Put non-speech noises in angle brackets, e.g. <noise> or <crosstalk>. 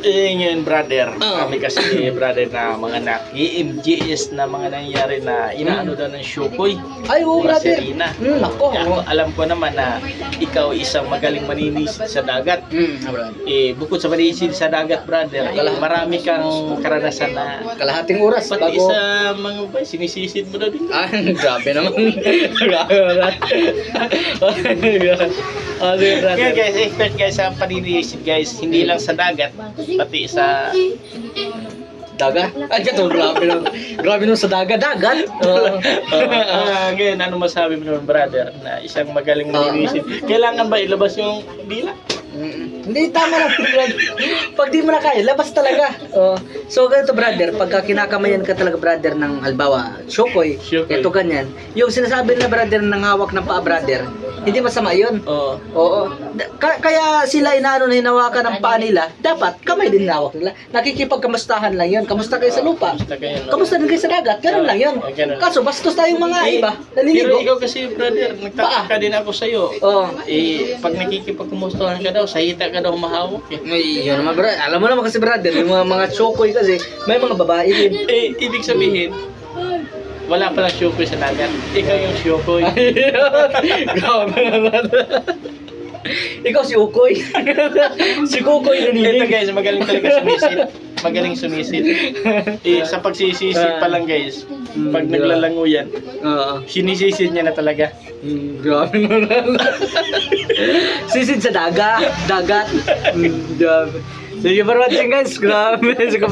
Eh, ngayon, brother, Oo. kami kasi, brother, na mga na EMGS na mga nangyari na inaano daw ng Shukoy. Ay, oo, Mga brother. Serena. Hmm, ako. Ako, alam ko naman na ikaw isang magaling maninisid sa dagat. Hmm, ah, brother. Eh, bukod sa maninisid sa dagat, brother, eh, marami kang karanasan na Kalahating oras pati bago... sa mga ba, sinisisid mo na din. Ah, <laughs> grabe naman. grabe naman. <laughs> <laughs> Ah, sige, brother. Kaya guys, expert guys sa paninisid guys, hindi lang sa dagat, pati sa Dagat? Ay, ito, grabe naman. Grabe naman sa dagat. Dagat? <laughs> Oo. Ah, ngayon, ano masabi mo naman, brother, na isang magaling maninisid? Kailangan ba ilabas yung dila? Hindi, tama lang, brother. Pag di mo na kaya, labas talaga. Oh. So, ganito, brother, pagka kinakamayan ka talaga, brother, ng halbawa, syokoy, Syokoy. ito ganyan, yung sinasabi nila, brother, ng hawak ng paa, brother, hindi masama yun. Oo. Oo. Da- ka- kaya sila inaano na hinawakan ng paa nila, dapat kamay din hawak nila. Nakikipagkamustahan lang yun. Kamusta kayo sa lupa? Kamusta kayo, no? Kamusta din kayo sa dagat? Ganun lang yun. Ah, ganun. Kaso bastos tayong mga Eh, iba, Pero naliligo. ikaw kasi, brother, nagtataka din ako sa'yo. Oo. Eh, pag nakikipagkumustahan ka daw, sa hita ka daw mahawak eh. May, yun naman, brother. Alam mo naman kasi, brother, yung mga, mga chokoy kasi, may mga babae din. Eh, ibig sabihin, wala pala syokoy sa dagat. Ikaw yung syokoy. <laughs> Grabe naman. Ikaw si Ukoy. <laughs> si Kukoy Ito naninig. guys, magaling talaga sumisid. Magaling sumisid. <laughs> Eh, sa pagsisisid pa lang guys, pag naglalango yan, Oo. sinisisid niya na talaga. Mm, grabe naman. <laughs> Sisid sa daga, dagat. Mm, grabe. Thank you for watching guys. Grabe. <laughs> Sige.